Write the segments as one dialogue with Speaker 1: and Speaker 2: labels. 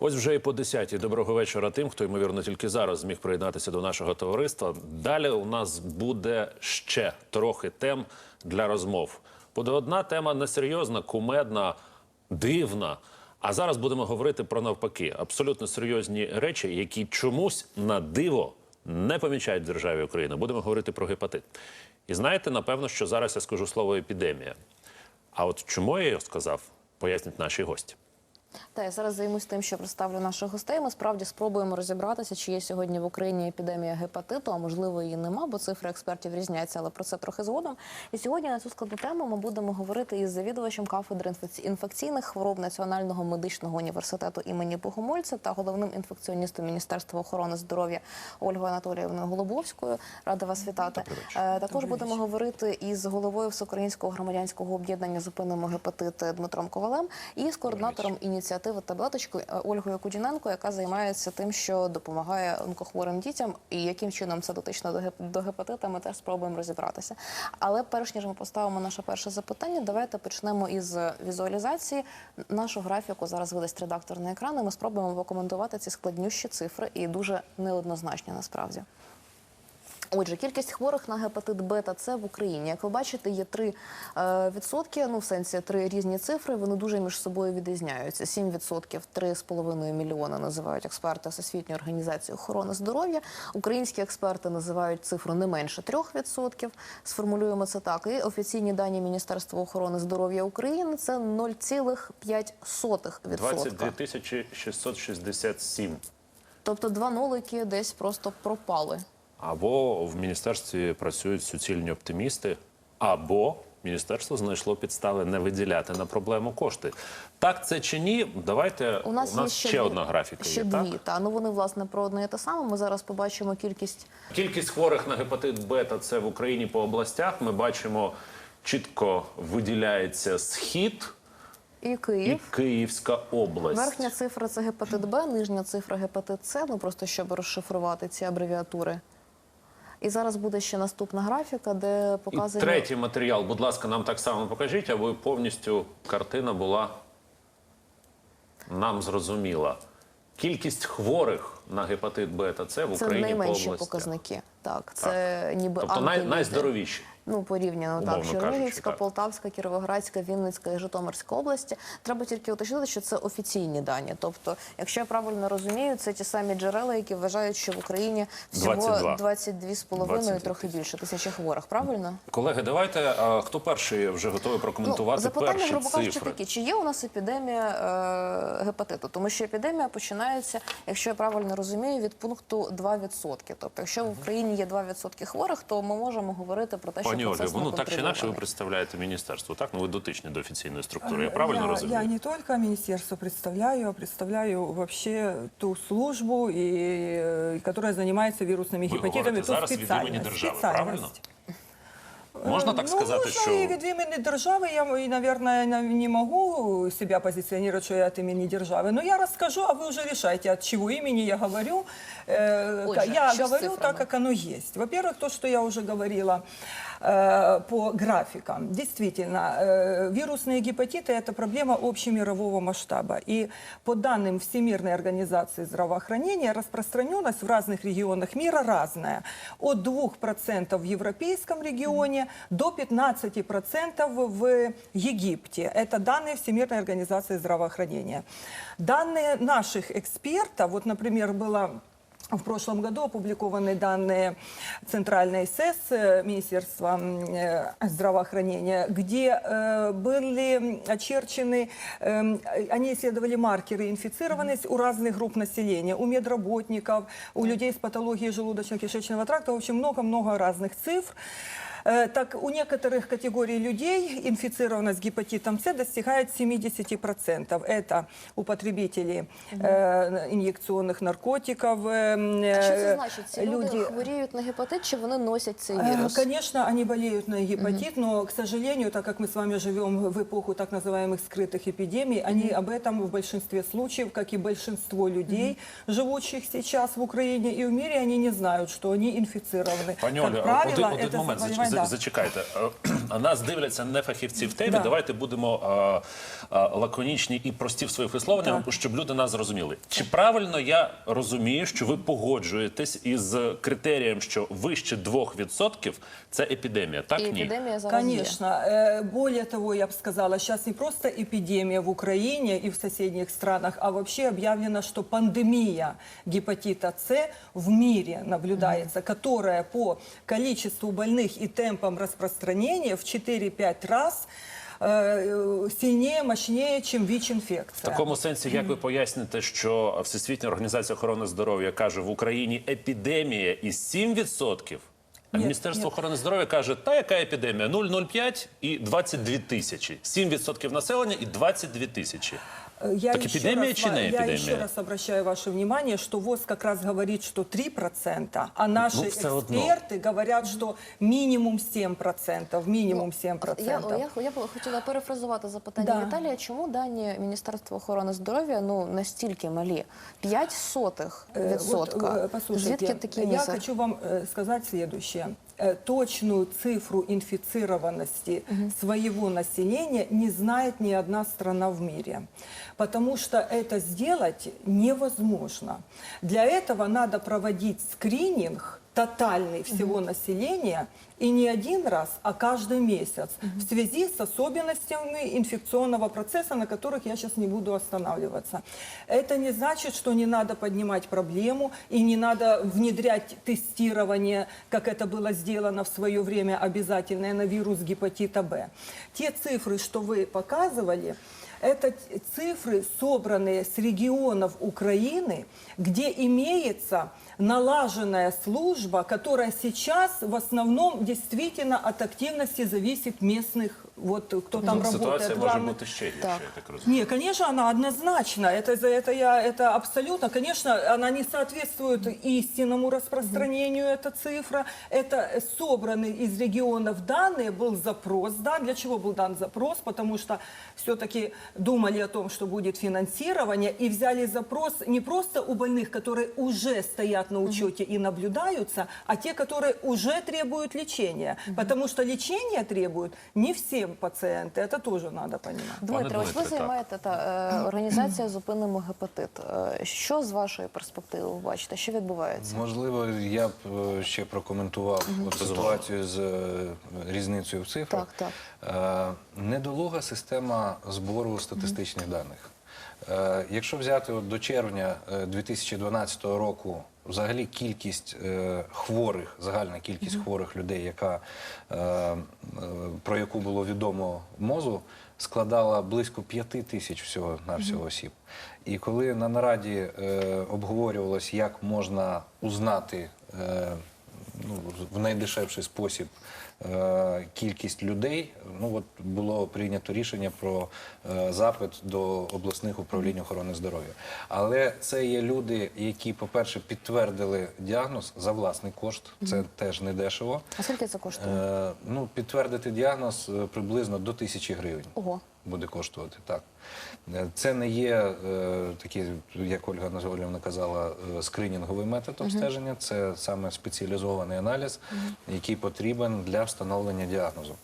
Speaker 1: Ось вже і по 10 Доброго вечора тим, хто ймовірно тільки зараз зміг приєднатися до нашого товариства. Далі у нас буде ще трохи тем для розмов. Буде одна тема несерйозна, кумедна, дивна. А зараз будемо говорити про навпаки абсолютно серйозні речі, які чомусь на диво не помічають в державі Україна. Будемо говорити про гепатит. І знаєте, напевно, що зараз я скажу слово епідемія. А от чому я його сказав, пояснять наші гості.
Speaker 2: Та я зараз займусь тим, що представлю наших гостей. Ми справді спробуємо розібратися, чи є сьогодні в Україні епідемія гепатиту, а можливо її нема, бо цифри експертів різняться, але про це трохи згодом. І сьогодні на цю складну тему ми будемо говорити із завідувачем кафедри інфекційних хвороб Національного медичного університету імені Богомольця та головним інфекціоністом Міністерства охорони здоров'я Ольгою Анатоліївною Голубовською. Рада вас вітати. Е, Також будемо говорити із головою Всеукраїнського громадянського об'єднання Зупинимо гепатит Дмитром Ковалем і з координатором ініціативи таблеточки е, Ольгою Кудіненко, яка займається тим, що допомагає онкохворим дітям, і яким чином це дотично до геп- до гепатита. Ми теж спробуємо розібратися. Але перш ніж ми поставимо наше перше запитання, давайте почнемо із візуалізації. Нашу графіку зараз видасть редактор на екран. і Ми спробуємо покоментувати ці складнющі цифри і дуже неоднозначні насправді. Отже, кількість хворих на гепатит Б та С в Україні, як ви бачите, є 3 е, відсотки. Ну, в сенсі три різні цифри. Вони дуже між собою відрізняються. 7 відсотків, 3,5 мільйона називають експерти Всесвітньої організації охорони здоров'я. Українські експерти називають цифру не менше 3 відсотків. Сформулюємо це так. І офіційні дані Міністерства охорони здоров'я України це 0,5
Speaker 1: 22
Speaker 2: відсотка.
Speaker 1: тисячі 667.
Speaker 2: Тобто два нолики десь просто пропали.
Speaker 1: Або в міністерстві працюють суцільні оптимісти, або міністерство знайшло підстави не виділяти на проблему кошти. Так це чи ні? Давайте
Speaker 2: У нас, є
Speaker 1: ще,
Speaker 2: дві-
Speaker 1: одна графіка.
Speaker 2: Ще
Speaker 1: є,
Speaker 2: дві.
Speaker 1: так?
Speaker 2: Та ну вони власне про одне і те саме. Ми зараз побачимо кількість
Speaker 1: Кількість хворих на гепатит Б та С в Україні по областях. Ми бачимо, чітко виділяється схід
Speaker 2: і
Speaker 1: і
Speaker 2: Київ.
Speaker 1: Київська область.
Speaker 2: Верхня цифра це гепатит Б, нижня цифра гепатит С. Ну просто щоб розшифрувати ці абревіатури. І зараз буде ще наступна графіка, де
Speaker 1: І третій матеріал, будь ласка, нам так само покажіть, аби повністю картина була нам зрозуміла. Кількість хворих на гепатит Б та С в
Speaker 2: це
Speaker 1: Україні по
Speaker 2: найменші показники. Так, це ніби
Speaker 1: Тобто най, найздоровіші.
Speaker 2: Ну, порівняно так.
Speaker 1: Умовно кажучи,
Speaker 2: Чернігівська,
Speaker 1: так.
Speaker 2: Полтавська, Кіровоградська, Вінницька і Житомирська області. Треба тільки уточнити, що це офіційні дані. Тобто, якщо я правильно розумію, це ті самі джерела, які вважають, що в Україні всього
Speaker 1: 22.
Speaker 2: 22,5
Speaker 1: 22
Speaker 2: трохи більше тисячі хворих. Правильно?
Speaker 1: Колеги, давайте а, хто перший вже готовий прокоментувати
Speaker 2: Ну, запитання,
Speaker 1: перші
Speaker 2: грубо кажучи, такі: чи є у нас епідемія е, гепатиту? Тому що епідемія починається, якщо я правильно розумію, від пункту 2%. Тобто, якщо в Україні є 2% хворих, то ми можемо говорити про те, що
Speaker 1: Пані Ольга, ну так чи інакше ви представляєте міністерство, так? Ну ви дотичні до офіційної структури. Я правильно
Speaker 3: я,
Speaker 1: розумію?
Speaker 3: я не только міністерство представляю, а представляю вообще ту службу, яка займається которая занимается вирусными
Speaker 1: Ви
Speaker 3: гепатитами.
Speaker 1: говорите зараз від імені держави, правильно? Можна так
Speaker 3: ну,
Speaker 1: сказати,
Speaker 3: можно
Speaker 1: що
Speaker 3: и від імені держави. Я, и, наверное, на- не могу себя позиционировать, что я от имени державы. Но я расскажу, а вы уже решайте, от чего имени я говорю. Э,
Speaker 2: Отже,
Speaker 3: я
Speaker 2: що з
Speaker 3: говорю
Speaker 2: цифрами?
Speaker 3: так, как оно есть. Во-первых, то, что я уже говорила э, по графикам. Действительно, э, вирусные гепатиты – это проблема общемирового масштаба. И по данным Всемирной организации здравоохранения, распространенность в разных регионах мира разная. От 2% в европейском регионе до 15% в Египте. Это данные Всемирной организации здравоохранения. Данные наших экспертов, вот, например, было в прошлом году опубликованы данные Центральной СЭС, э, Министерства э, здравоохранения, где э, были очерчены, э, они исследовали маркеры инфицированности у разных групп населения, у медработников, у людей с патологией желудочно-кишечного тракта, в общем, много-много разных цифр. Так у некоторых категорий людей инфицированность гепатитом С достигает 70%. Это у потребителей э, инъекционных наркотиков. э,
Speaker 2: А що це
Speaker 3: э,
Speaker 2: значить? Ці люди, хворіють на гепатит, чи вони носять цей
Speaker 3: Э,
Speaker 2: вірус?
Speaker 3: Конечно, они болеют на гепатит, но, к сожалению, так как мы с вами живем в эпоху так называемых скрытых эпидемий, они об этом в большинстве случаев, как и большинство людей, живущих сейчас в Украине и в мире, они не знают, что они инфицированы.
Speaker 1: Пані
Speaker 3: Как
Speaker 1: Оля,
Speaker 3: правило,
Speaker 1: один, один
Speaker 3: это
Speaker 1: момент.
Speaker 3: заболевание
Speaker 1: за-
Speaker 3: Да.
Speaker 1: зачекайте. Е, А нас дивляться не фахівці в темі.
Speaker 3: Да.
Speaker 1: Давайте будемо е, е, лаконічні і прості в своїх висловленнях, щоб люди нас зрозуміли. Чи правильно я розумію, що ви погоджуєтесь із критерієм, що вище 2% – це епідемія? Так
Speaker 2: І
Speaker 1: ні?
Speaker 2: епідемія зараз є.
Speaker 3: Конечно. Э, Более того, я бы сказала, сейчас не просто эпидемия в Украине и в соседних странах, а вообще объявлено, что пандемия гепатита С в мире наблюдается, которая по количеству больных и темпам распространения в 4-5 раз э, сильнее, мощнее, чем
Speaker 1: В
Speaker 3: ВИЧ-инфекция.
Speaker 1: такому сенсі, як ви поясните, що Всесвітня організація охорони здоров'я каже, в Україні епідемія із 7%, а
Speaker 3: Ні,
Speaker 1: Міністерство
Speaker 3: ні.
Speaker 1: охорони здоров'я каже, та яка епідемія? 0,05 і 22 тисячі. 7% населення і 22 тисячі.
Speaker 3: Э, Я
Speaker 1: Так
Speaker 3: еще
Speaker 1: эпидемия
Speaker 3: раз,
Speaker 1: чи не
Speaker 3: Я
Speaker 1: эпидемия?
Speaker 3: еще раз обращаю ваше внимание, что ВОЗ как раз говорит, что 3%, а наши
Speaker 1: Ну, всё одно.
Speaker 3: эксперты говорят, что минимум 7%, минимум 7%.
Speaker 2: Я, я, я б хотіла перефразувати запитання
Speaker 3: Да.
Speaker 2: Віталія. Чому дані Міністерства охорони здоров'я ну настільки малі? 5 сотих
Speaker 3: Э,
Speaker 2: відсотка.
Speaker 3: вот, э, послушайте,
Speaker 2: Звідки такі
Speaker 3: я
Speaker 2: місця?
Speaker 3: хочу вам э, сказать следующее. Э, Точную цифру инфицированности своего населения не знает ни одна страна в мире. Потому что это сделать невозможно. Для этого надо проводить скрининг тотальный всего населения и не один раз, а каждый месяц в связи с особенностями инфекционного процесса, на которых я сейчас не буду останавливаться. Это не значит, что не надо поднимать проблему и не надо внедрять тестирование, как это было сделано в свое время обязательное на вирус гепатита Б. Те цифры, что вы показывали, это цифры, собранные с регионов Украины, где имеется налаженная служба, которая сейчас в основном действительно от активности зависит местных, вот кто там работает.
Speaker 1: Ситуація може
Speaker 3: главных-
Speaker 1: бути ще гірше,
Speaker 2: Так.
Speaker 1: я так розумію.
Speaker 3: не, конечно, она однозначно. Это, за это я, это абсолютно, конечно, она не соответствует истинному распространению, эта цифра. Это собранный из регионов данные, был запрос, да. Для чего был дан запрос? Потому что все-таки думали о том, что будет финансирование, и взяли запрос не просто у больных, которые уже стоят на учете и наблюдаются, а те, которые уже требуют лечения. Потому что лечение требуют не все пациенты, это тоже надо понимать.
Speaker 2: Дмитро, ось ви
Speaker 1: Дмитре, так.
Speaker 2: займаєте та е, організація зупинимо гепатит. Е, Що з вашої перспективи ви бачите? Що відбувається?
Speaker 4: Можливо, я б е, ще прокоментував от ситуацію з е, різницею в цифрах.
Speaker 2: Так,
Speaker 4: Е, Недолуга система збору статистичних даних. Е, Якщо взяти от до червня е, 2012 року взагалі кількість е, хворих, загальна кількість хворих людей, яка, е, е, про яку було відомо мозу, складала близько п'яти тисяч всього на всього осіб. І коли на нараді е, обговорювалось, як можна узнати е, ну, в найдешевший спосіб е, кількість людей, ну от було прийнято рішення про е, запит до обласних управлінь охорони здоров'я. Але це є люди, які, по-перше, підтвердили діагноз за власний кошт. Це теж не дешево.
Speaker 2: А скільки це коштує?
Speaker 4: Е, ну, підтвердити діагноз е, приблизно до тисячі гривень
Speaker 2: Ого.
Speaker 4: Буде коштувати. Так. Е, Це не є е, такий, як Ольга Анатоліївна казала, е, скринінговий метод обстеження. Це саме спеціалізований аналіз, який потрібен для встановлення діагнозу.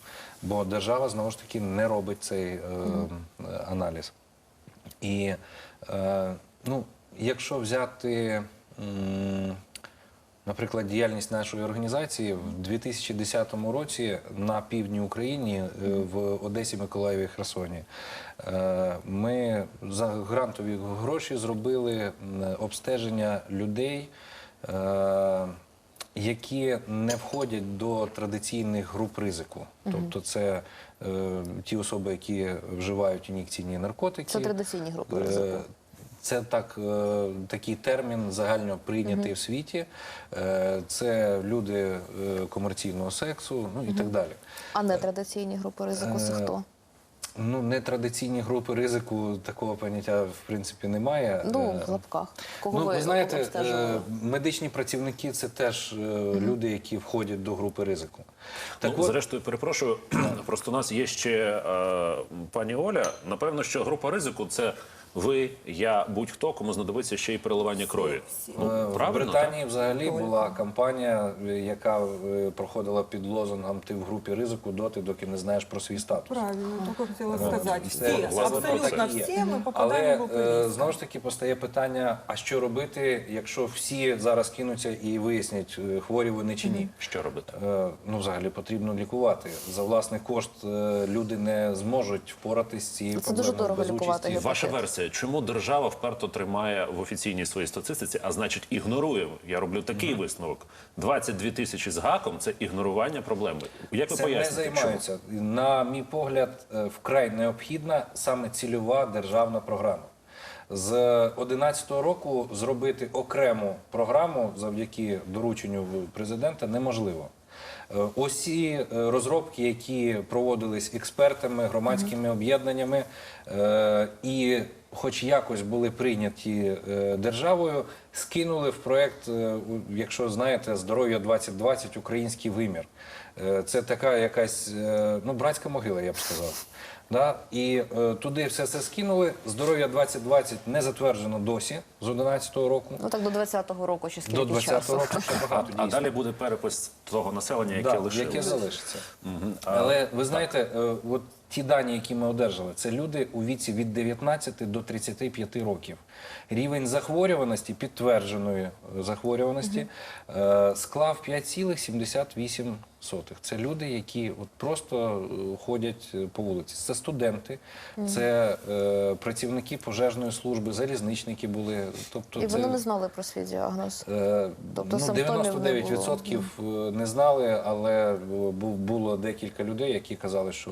Speaker 4: Бо держава знову ж таки не робить цей е, е, аналіз. І е, ну, якщо взяти. м, Наприклад, діяльність нашої організації в 2010 році на півдні України е, в Одесі, Миколаєві, Херсоні е, ми за грантові гроші зробили обстеження людей, е, які не входять до традиційних груп ризику. Тобто, це ті особи, які вживають ін'єкційні наркотики.
Speaker 2: Це традиційні групи ризику.
Speaker 4: Це так, е, такий термін загально прийнятий в світі. Е, Це люди е, комерційного сексу, ну і так далі.
Speaker 2: А не традиційні групи ризику це хто?
Speaker 4: Ну, нетрадиційні групи ризику такого поняття в принципі немає.
Speaker 2: Ну, в лапках. Кого
Speaker 4: Ну,
Speaker 2: ви,
Speaker 4: ви знаєте, медичні працівники це теж е, люди, які входять до групи ризику. Так
Speaker 1: ну,
Speaker 4: от,
Speaker 1: зрештою, перепрошую, просто у нас є ще е, пані Оля. Напевно, що група ризику це ви, я, будь-хто, кому знадобиться ще й переливання крові.
Speaker 3: всі.
Speaker 4: Е,
Speaker 1: Ну,
Speaker 4: В
Speaker 1: правильно, так?
Speaker 4: Британії взагалі була кампанія, е, яка е, проходила під лозунгом «Ти в групі ризику доти, доки не знаєш про свій статус».
Speaker 3: Правильно, только хотела сказать.
Speaker 4: Це,
Speaker 3: Все,
Speaker 1: власне,
Speaker 3: абсолютно
Speaker 1: так
Speaker 4: і є.
Speaker 3: все мы
Speaker 4: Але
Speaker 3: попадаем в
Speaker 4: е,
Speaker 3: риска.
Speaker 4: знову ж таки постає питання: а що робити, якщо всі зараз кинуться і вияснять, е, хворі вони чи ні?
Speaker 1: Що робити?
Speaker 4: Е, Ну, взагалі потрібно лікувати. За власний кошт е, люди не зможуть впоратись з цією
Speaker 2: Це дуже
Speaker 4: проблемою
Speaker 2: дорого
Speaker 4: без
Speaker 2: лікувати
Speaker 4: участі.
Speaker 1: Ваша версія, чому держава вперто тримає в офіційній своїй статистиці, а значить ігнорує? Я роблю такий висновок: 22 тисячі з гаком це ігнорування проблеми. Як ви
Speaker 4: Це не
Speaker 1: поясните? чому?
Speaker 4: займаються. На мій погляд, е, вкрай необхідна саме цільова державна програма. З 2011 року зробити окрему програму завдяки дорученню президента неможливо. Е, Усі е, розробки, які проводились експертами, громадськими об'єднаннями, е, і хоч якось були прийняті е, державою, скинули в проект, е, якщо знаєте, здоров'я 2020 український вимір. Е, Це така якась ну, братська могила, я б сказав. Да? І е, туди все це скинули. Здоров'я 2020 не затверджено досі з 2011 року.
Speaker 2: Ну так до 20-го року ще скільки
Speaker 4: До 2020
Speaker 2: часу.
Speaker 4: року ще багато
Speaker 1: А
Speaker 4: дійсно.
Speaker 1: далі буде перепис того населення, яке
Speaker 4: Да,
Speaker 1: лишилось.
Speaker 4: яке залишиться. Але ви знаєте, е, от ті дані, які ми одержали, це люди у віці від 19 до 35 років. Рівень захворюваності, підтвердженої е, захворюваності, е, склав 5,78. Це люди, які от просто е, ходять по вулиці. Це студенти, це е, працівники пожежної служби, залізничники були. Тобто
Speaker 2: І
Speaker 4: це,
Speaker 2: вони не знали про свій діагноз.
Speaker 4: Е,
Speaker 2: Тобто
Speaker 4: ну,
Speaker 2: не
Speaker 4: 99% не знали, але було декілька людей, які казали, що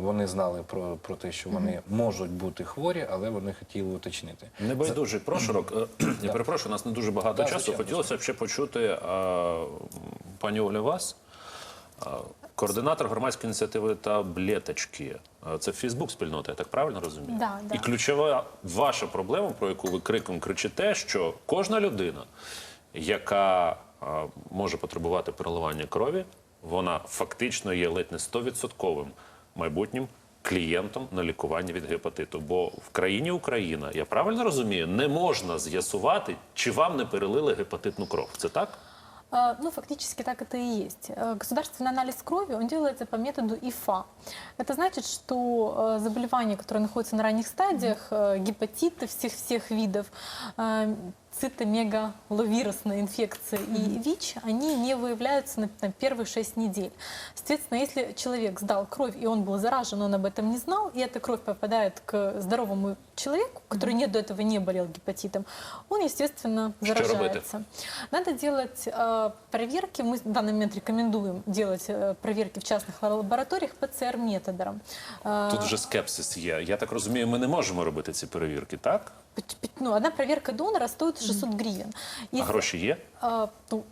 Speaker 4: вони знали про, про те, що вони можуть бути хворі, але вони хотіли уточнити.
Speaker 1: Небайдужий прошарок. Е, Я перепрошую, у нас не дуже багато
Speaker 4: Да,
Speaker 1: часу.
Speaker 4: звичайно,
Speaker 1: Хотілося б ще почути а, пані Оля вас. А, Координатор громадської ініціативи таблеточки. А, Це Фейсбук спільнота, я так правильно розумію?
Speaker 5: Да, да.
Speaker 1: І ключова ваша проблема, про яку ви криком кричите, що кожна людина, яка а, може потребувати переливання крові, вона фактично є ледь не 100% майбутнім клієнтом на лікування від гепатиту. Бо в країні Україна, я правильно розумію, не можна з'ясувати, чи вам не перелили гепатитну кров. Це так?
Speaker 5: А, Ну, фактически так это и есть. Э, Государственный анализ крови, он делается по методу ИФА. Это значит, что э, заболевания, которые находятся на ранних стадиях, э, гепатиты всех-всех видов, э, цитомегаловирусная инфекция и ВИЧ, они не выявляются на, на первые 6 недель. Соответственно, если человек сдал кровь, и он был заражен, он об этом не знал, и эта кровь попадает к здоровому человеку, который не, до этого не болел гепатитом, он, естественно,
Speaker 1: Что робити?
Speaker 5: заражается. Надо делать э, проверки. Мы в данный момент рекомендуем делать э, проверки в частных лабораториях ПЦР-методом. Э,
Speaker 1: Тут вже скепсис є. Я так розумію, ми не можемо робити ці перевірки, так?
Speaker 5: Ну, одна проверка донора стоит 600 гривен.
Speaker 1: А гроші є?
Speaker 5: ну,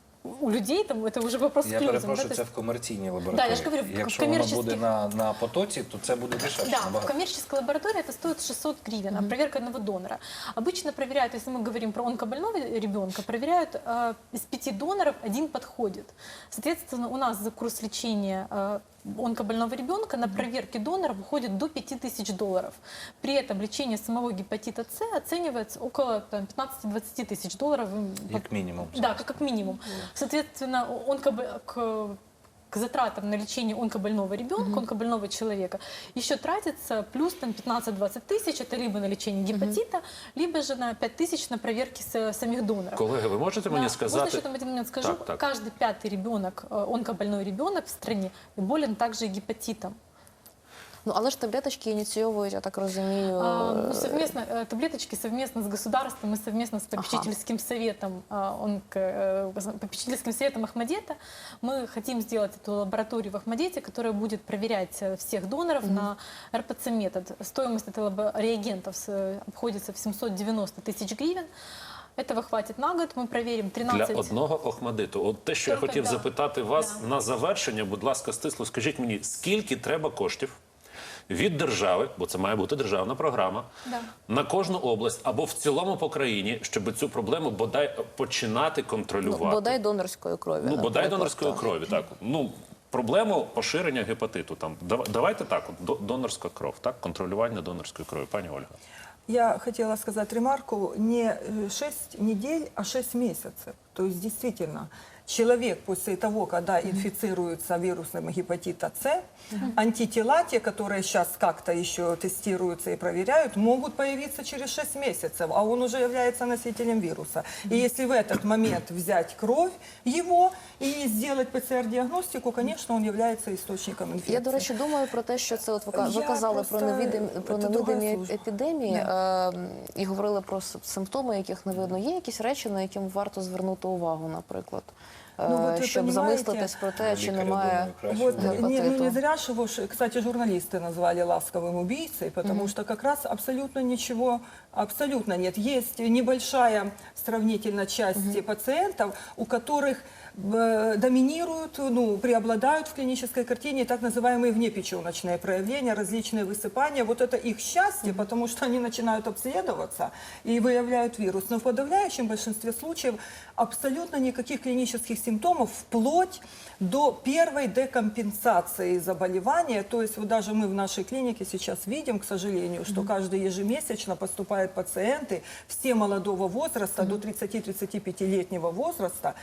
Speaker 5: у людей там это уже вопрос
Speaker 4: Я
Speaker 5: к людям. да,
Speaker 4: перепрошую,
Speaker 5: то
Speaker 4: це
Speaker 5: есть-
Speaker 4: в комерційній лабораторії.
Speaker 5: Да, я ж говорю, в
Speaker 4: Якщо воно буде
Speaker 5: комерційних-
Speaker 4: на, на потоці, то це буде дешевше.
Speaker 5: Да, в
Speaker 4: набагато.
Speaker 5: коммерческой лаборатории это стоит 600 гривен, а проверка одного донора. Обычно проверяют, если мы говорим про онкобольного ребенка, проверяют э, из пяти доноров один подходит. Соответственно, у нас за курс лечения э, онкобольного ребенка на проверке доноров уходит до 5000 долларов. При этом лечение самого гепатита С оценивается около там, 15-20 тысяч долларов. М,
Speaker 4: Як мінімум.
Speaker 5: Да, как, как минимум. Соответственно, онкобо- к, к затратам на лечение онкобольного ребенка, онкобольного человека, еще тратится плюс там 15-20 тысяч, это либо на лечение гепатита, либо же на 5 тысяч на проверки с- самих доноров.
Speaker 1: Колеги, ви можете мені
Speaker 5: Да,
Speaker 1: сказати?
Speaker 5: Можно еще там один момент скажу?
Speaker 1: Так, так.
Speaker 5: Каждый пятый ребенок, э, онкобольной ребенок в стране болен также и гепатитом.
Speaker 2: Ну але ж таблеточки ініційовують, я так розумію.
Speaker 5: А, ну,
Speaker 2: е,
Speaker 5: совместно, э, таблеточки совместно с государством и совместно с попечительским советом, а, он, к, э, с попечительским советом Ахмадета, мы хотим сделать эту лабораторию в Ахмадете, которая будет проверять э, всех доноров на РПЦ-метод. Стоимость этого лабо- реагентов с- обходится в 790 тысяч гривен. Этого хватит на год, мы проверим 13...
Speaker 1: Для одного охмадиту. От те, що я
Speaker 5: Тільки
Speaker 1: хотів
Speaker 5: да.
Speaker 1: запитати вас
Speaker 5: Да.
Speaker 1: на завершення, будь ласка, стисло, скажіть мені, скільки треба коштів Від держави, бо це має бути державна програма,
Speaker 5: Да.
Speaker 1: на кожну область або в цілому по країні, щоб цю проблему бодай починати контролювати?
Speaker 2: ну, бодай донорської крові.
Speaker 1: Ну, бодай
Speaker 2: наприклад,
Speaker 1: донорської
Speaker 2: так.
Speaker 1: крові, так. Ну, проблему поширення гепатиту. Там. Дав- Давайте так, от, до- донорська кров, так? Контролювання донорської крові. Пані Ольга.
Speaker 3: я хотела сказать ремарку, не 6 недель, а 6 месяцев. То есть действительно, человек после того, когда инфицируется вирусным гепатита С, антитела, те, которые сейчас как-то еще тестируются и проверяют, могут появиться через 6 месяцев, а он уже является носителем вируса. И если в этот момент взять кровь его и сделать ПЦР-диагностику, конечно, он является источником инфекции.
Speaker 2: Я, до речі, думаю про те, що це от ви, ка- ви
Speaker 3: Я
Speaker 2: казали про
Speaker 3: просто-
Speaker 2: невидимі про
Speaker 3: це друга
Speaker 2: невидимі
Speaker 3: служба.
Speaker 2: епідемії е, і говорили про с- симптоми, яких не видно. Є якісь речі, на які варто звернути увагу, наприклад, е,
Speaker 3: Ну, от ви
Speaker 2: щоб
Speaker 3: понімаєте,
Speaker 2: замислитись про те, чи
Speaker 4: Лікаря,
Speaker 2: немає
Speaker 4: думаю, краще
Speaker 3: Вот,
Speaker 4: знає.
Speaker 3: не, ну, не
Speaker 2: гепатиту.
Speaker 3: зря же его, ж, кстати, журналисты назвали ласковым убийцей, потому что как раз абсолютно ничего, абсолютно нет. Есть небольшая сравнительно часть пациентов, у которых э, доминируют, ну, преобладают в клинической картине так называемые внепеченочные проявления, различные высыпания. Вот это их счастье, потому что они начинают обследоваться и выявляют вирус. Но в подавляющем большинстве случаев абсолютно никаких клинических симптомов вплоть до первой декомпенсации заболевания. То есть вот даже мы в нашей клинике сейчас видим, к сожалению, что каждый ежемесячно поступают пациенты, все молодого возраста, до 30-35-летнего возраста,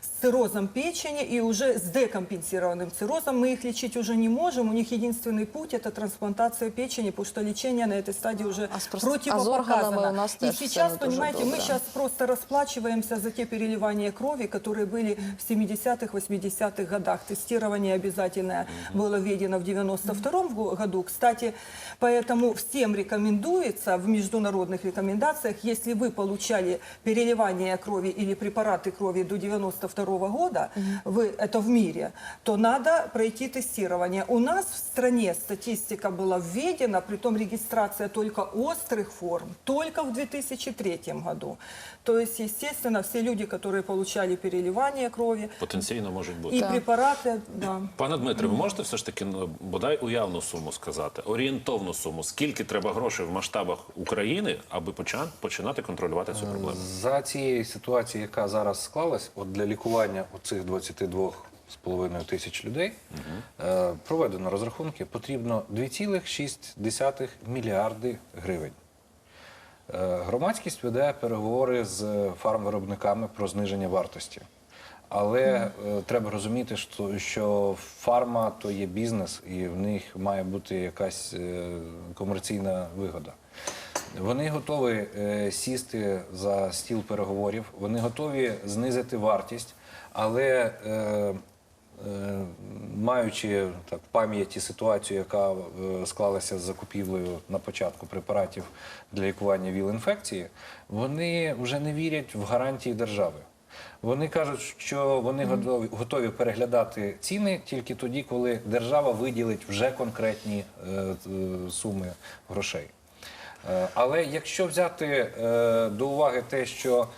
Speaker 3: с циррозом печени и уже с декомпенсированным циррозом. Мы их лечить уже не можем. У них единственный путь – это трансплантация печени, потому что лечение на этой стадии уже
Speaker 2: А
Speaker 3: противопоказано.
Speaker 2: а у нас
Speaker 3: и сейчас, понимаете, мы
Speaker 2: добре.
Speaker 3: сейчас просто расплачиваемся за те переливания крови, которые были в 70-х, 80-х годах. Тестирование обязательное было введено в 92 году. Кстати, поэтому всем рекомендуется в международных рекомендациях, если вы получали переливание крови или препараты крови до 92 года, вы, это в мире, то надо пройти тестирование. У нас в стране статистика была введена, притом регистрация только острых форм, только в 2003 году. То есть, естественно, все люди, которые получали переливание крови
Speaker 1: Потенційно можуть бути.
Speaker 3: и
Speaker 2: Так.
Speaker 3: препараты, да.
Speaker 1: Пане Дмитре, ви можете все ж таки ну, бодай уявну суму сказати, орієнтовну суму, скільки треба грошей в масштабах України, аби поча- починати контролювати цю проблему?
Speaker 4: За цією ситуацією, яка зараз склалась, от для лікування оцих 22 з половиною тисяч людей е, проведено розрахунки, потрібно 2,6 мільярди гривень. Е, Громадськість веде переговори з фармвиробниками про зниження вартості. Але е, треба розуміти, що, фарма то є бізнес, і в них має бути якась комерційна вигода. Вони готові сісти за стіл переговорів, вони готові знизити вартість, але е, е, маючи так пам'яті ситуацію, яка е, склалася з закупівлею на початку препаратів для лікування ВІЛ-інфекції, вони вже не вірять в гарантії держави. Вони кажуть, що вони готові, готові переглядати ціни тільки тоді, коли держава виділить вже конкретні е, е, суми грошей. Е, Але якщо взяти е, до уваги те, що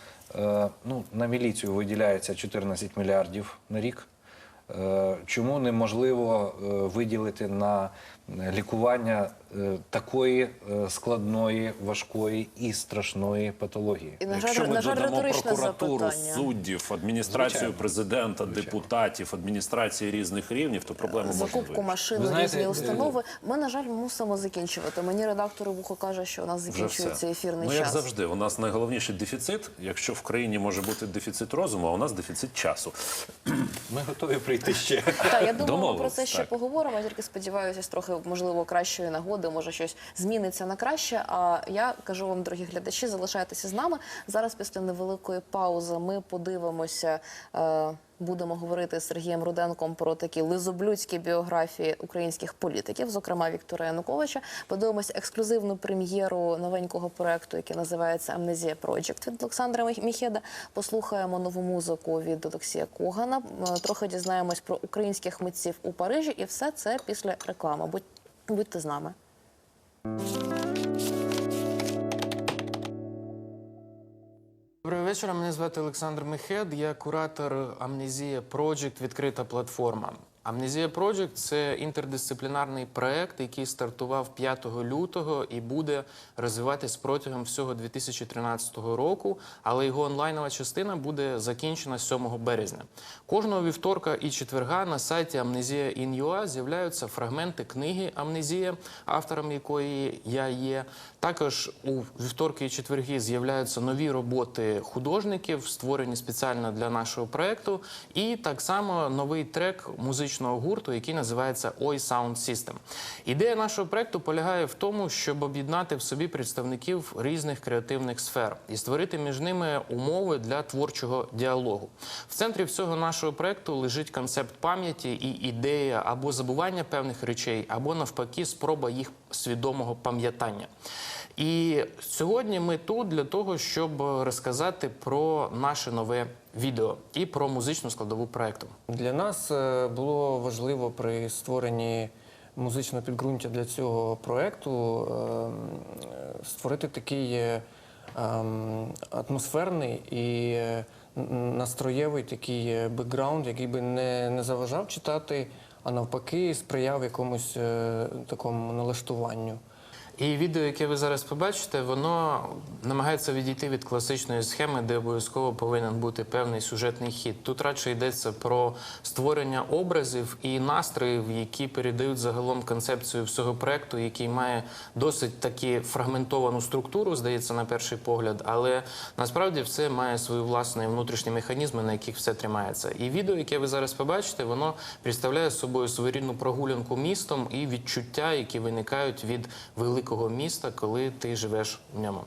Speaker 4: ну, на міліцію виділяється 14 мільярдів на рік, е, чому неможливо е, виділити на лікування е, такої е, складної, важкої і страшної патології?
Speaker 2: І, на
Speaker 1: Якщо
Speaker 2: жаль,
Speaker 1: ми
Speaker 2: на жаль,
Speaker 1: додамо прокуратуру,
Speaker 2: запитання.
Speaker 1: суддів, адміністрацію
Speaker 4: Звичайно.
Speaker 1: президента, депутатів, адміністрації різних рівнів, то проблему можна
Speaker 2: Закупку машин,
Speaker 4: знаєте,
Speaker 2: різні
Speaker 4: е,
Speaker 2: установи. Ми, на жаль, мусимо закінчувати. Мені редактор вухо каже, що у нас закінчується ефірний
Speaker 1: ну, як завжди, у нас найголовніший дефіцит. Якщо в країні може бути дефіцит розуму, а у нас дефіцит часу.
Speaker 4: Ми готові прийти ще.
Speaker 2: Так, я думаю, ми про це ще
Speaker 1: так.
Speaker 2: поговоримо. Я тільки сподіваюся, з трохи можливо кращої нагоди, може щось зміниться на краще. А я кажу вам, дорогі глядачі, залишайтеся з нами. Зараз після невеликої паузи ми подивимося. Е, Будемо говорити з Сергієм Руденком про такі лизоблюдські біографії українських політиків, зокрема Віктора Януковича. Подивимося ексклюзивну прем'єру новенького проекту, який називається Амнезія Project від Олександра Міхеда. Послухаємо нову музику від Олексія Когана. Е, Трохи дізнаємось про українських митців у Парижі, і все це після реклами. Будь, будьте з нами.
Speaker 6: Доброго вечора. Мене звати Олександр Мехед. Я куратор Амнезія Project, відкрита платформа. Amnesia Project – це інтердисциплінарний проект, який стартував 5 лютого і буде розвиватись протягом всього 2013 року, але його онлайнова частина буде закінчена 7 березня. Кожного вівторка і четверга на сайті Amnesia in.ua з'являються фрагменти книги Амнезія, автором якої я є. Також у вівторки і четверги з'являються нові роботи художників, створені спеціально для нашого проекту, і так само новий трек музичного гурту, який називається Oi Sound System. Ідея нашого проекту полягає в тому, щоб об'єднати в собі представників різних креативних сфер і створити між ними умови для творчого діалогу. В центрі всього нашого проекту лежить концепт пам'яті і ідея або забування певних речей, або навпаки, спроба їх свідомого пам'ятання. І сьогодні ми тут для того, щоб розказати про наше нове відео і про музичну складову проекту.
Speaker 7: Для нас е, було важливо при створенні музичного підґрунтя для цього проекту ем, е, створити такий ем, атмосферний і е, настроєвий такий бекграунд, який би не, не заважав читати, а навпаки сприяв якомусь такому налаштуванню.
Speaker 6: І відео, яке ви зараз побачите, воно намагається відійти від класичної схеми, де обов'язково повинен бути певний сюжетний хід. Тут радше йдеться про створення образів і настроїв, які передають загалом концепцію всього проекту, який має досить таки фрагментовану структуру, здається, на перший погляд, але насправді все має свої власні внутрішні механізми, на яких все тримається. І відео, яке ви зараз побачите, воно представляє собою своєрідну прогулянку містом і відчуття, які виникають від великого міста, коли ти живеш в ньому.